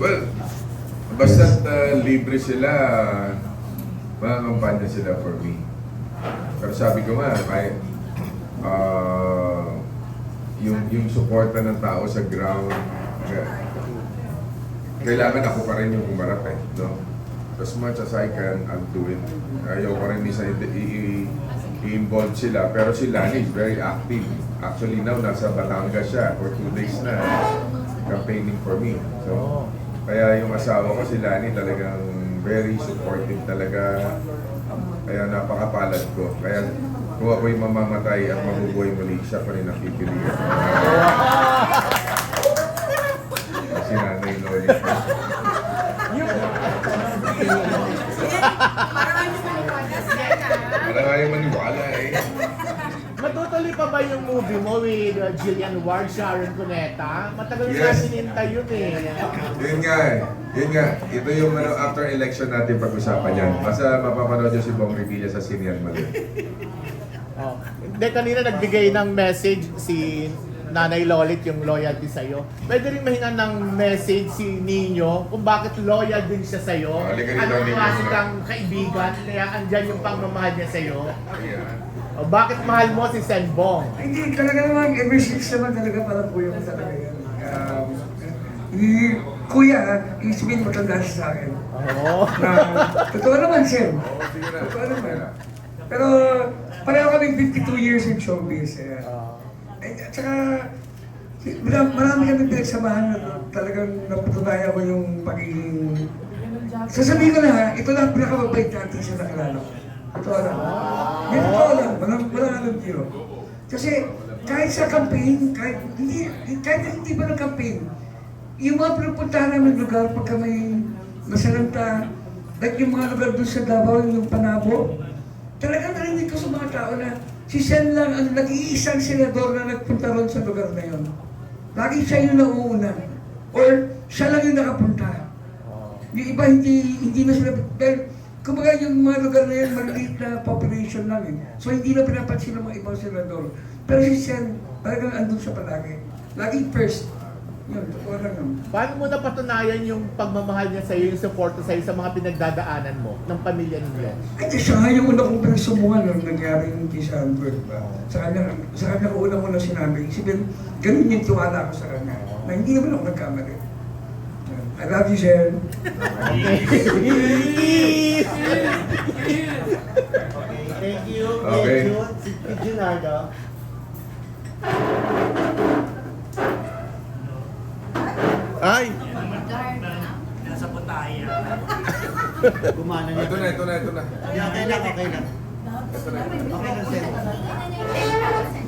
Well, basta libre sila, mga kampanya sila for me. Pero sabi ko nga, kahit ah, yung, yung suporta ng tao sa ground, kailangan ako pa rin yung umarap eh. No? As much as I can, I'll do it. Ayaw ko rin minsan i- i- i-involve sila. Pero si Lani is very active. Actually now, nasa Batangas siya for two days na campaigning for me. So, kaya yung asawa ko si Lani talagang very supportive talaga. Kaya napakapalad ko. Kaya kung ako'y mamamatay at mabubuhay muli, siya pa rin ang pipiliin. Si Nanay Loli. Matutuloy pa ba yung movie mo with uh, Jillian Ward, Sharon Cuneta? Matagal na Yes. natin hinintay yun eh. Yun nga eh. Yun nga. Ito yung ano, after election natin pag-usapan yan. Basta mapapanood yung si Bong Revilla sa Sinian Mali. Oh. Hindi, kanina nagbigay ng message si Nanay Lolit yung loyalty sa'yo. Pwede rin mahinga ng message si Nino kung bakit loyal din siya sa'yo. Oh, halika rito, Anong Nino. klase kang kaibigan, kaya andyan yung pagmamahal niya sa'yo. Ayan. O bakit mahal mo si Senbong? Hindi, talaga naman, ever since naman talaga parang kuya ko talaga yan. Um, y- kuya, ibig sabihin matanda siya sa akin. Oo. Na, totoo naman, Sen. Oo, sige na. Totoo naman. Pero, pareho kami 52 years in showbiz. Eh. Eh, at saka, marami, marami kami pinagsamahan na talagang napatunayan ko yung pagiging... Sasabihin ko na ha, ito lang ang pinakamabait na artist na nakilala ko. Totoo lang. Yan totoo lang, walang, walang alam tiro. Kasi kahit sa campaign, kahit hindi, kahit hindi pa ng campaign, yung mga pinupuntahan namin lugar pagka may masalanta, like yung mga lugar doon sa Davao, yung Panabo, talagang narinig ko sa mga tao na si Sen lang ang nag-iisang senador na nagpunta ron sa lugar na yon. Lagi siya yung nauuna. Or siya lang yung nakapunta. Yung iba hindi hindi na sila pero kumbaga yung mga lugar na yun maliit na population lang eh. So hindi na pinapansin ng mga ibang senador. Pero si Sen talagang andun siya palagi. Laging first. Yun, totoo lang. Paano mo napatunayan yung pagmamahal niya sa'yo, yung suporta sa'yo sa mga pinagdadaanan mo ng pamilya ninyo? Ay, siya nga yung una kong pinagsumuhan nung nangyari yung kay ba? Sa kanya, sa kanya ko una muna sinabi. Isipin, ganun yung tiwala ko sa kanya. Na hindi naman ako nagkamali. Yan. I love you, Sen. Thank you. Okay. Thank you. Si si Junardo. Ay! Nasa putaya. Gumana niya. Ito na, ito na, ito na. Yeah, okay lang, okay lang. Ito na. Okay lang, sir.